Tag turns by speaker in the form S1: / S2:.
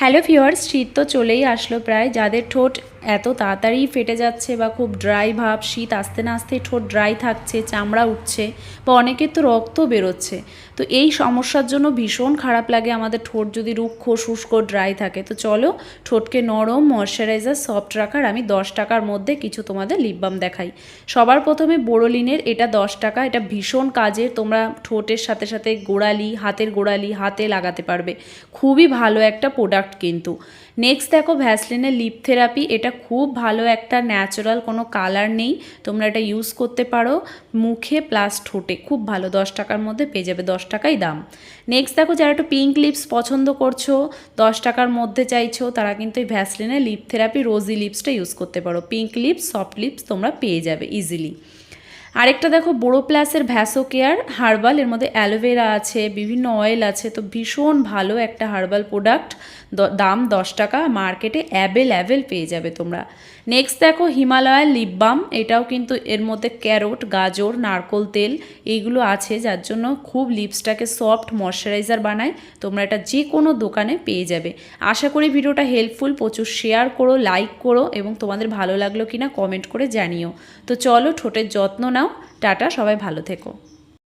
S1: Hello viewers শীত তো চলেই আসলো প্রায়। যাদের ঠোঁট এত তাড়াতাড়ি ফেটে যাচ্ছে বা খুব ড্রাই ভাব, শীত আসতে না আসতে ঠোঁট ড্রাই থাকছে, চামড়া উঠছে বা অনেকের তো রক্ত বেরোচ্ছে। তো এই সমস্যার জন্য ভীষণ খারাপ লাগে আমাদের ঠোঁট যদি রুক্ষ, শুষ্ক ড্রাই থাকে। তো চলো ঠোঁটকে নরম ময়শ্চারাইজার সফট রাখার আমি দশ টাকার মধ্যে কিছু তোমাদের লিপবাম দেখাই। সবার প্রথমে বোরোলিনের এটা দশ টাকা, এটা ভীষণ কাজের। তোমরা ঠোঁটের সাথে সাথে গোড়ালি, হাতের গোড়ালি, হাতে লাগাতে পারবে। খুবই ভালো একটা প্রোডাক্ট কিন্তু। নেক্সট দেখো ভ্যাসলিনের লিপ থেরাপি এটা খুব ভালো একটা ন্যাচারাল কোনো কালার নেই। তোমরা এটা ইউজ করতে পারো। মুখে প্লাস ঠোঁটে খুব ভালো। দশ টাকার মধ্যে পেয়ে যাবে দশ টাকাই দাম। নেক্সট দেখো, যারা একটু পিঙ্ক লিপস পছন্দ করছ, দশ টাকার মধ্যে চাইছো, তারা কিন্তু এই ভ্যাসলিনের লিপ থেরাপি রোজি লিপসটা ইউজ করতে পারো। পিঙ্ক লিপস সফট লিপস তোমরা পেয়ে যাবে ইজিলি আরেকটা দেখো বোরো প্লাসের ভ্যাসো কেয়ার হার্বাল এর মধ্যে অ্যালোভেরা আছে, বিভিন্ন অয়েল আছে, তো ভীষণ ভালো একটা হার্বাল প্রোডাক্ট দাম দশ টাকা মার্কেটে অ্যাভেল পেয়ে যাবে তোমরা। নেক্সট দেখো হিমালয়ার লিপ বাম এটাও কিন্তু এর মধ্যে ক্যারোট, গাজর, নারকোল তেল, এইগুলো আছে, যার জন্য খুব লিপসটাকে সফট ময়শ্চারাইজার বানায়, তোমরা এটা যে কোনো দোকানে পেয়ে যাবে। আশা করি ভিডিওটা হেল্পফুল প্রচুর শেয়ার করো লাইক করো, এবং তোমাদের ভালো লাগল কিনা কমেন্ট করে জানিও। তো চলো, ঠোঁটের যত্ন নাও। টাটা সবাই ভালো থেকো।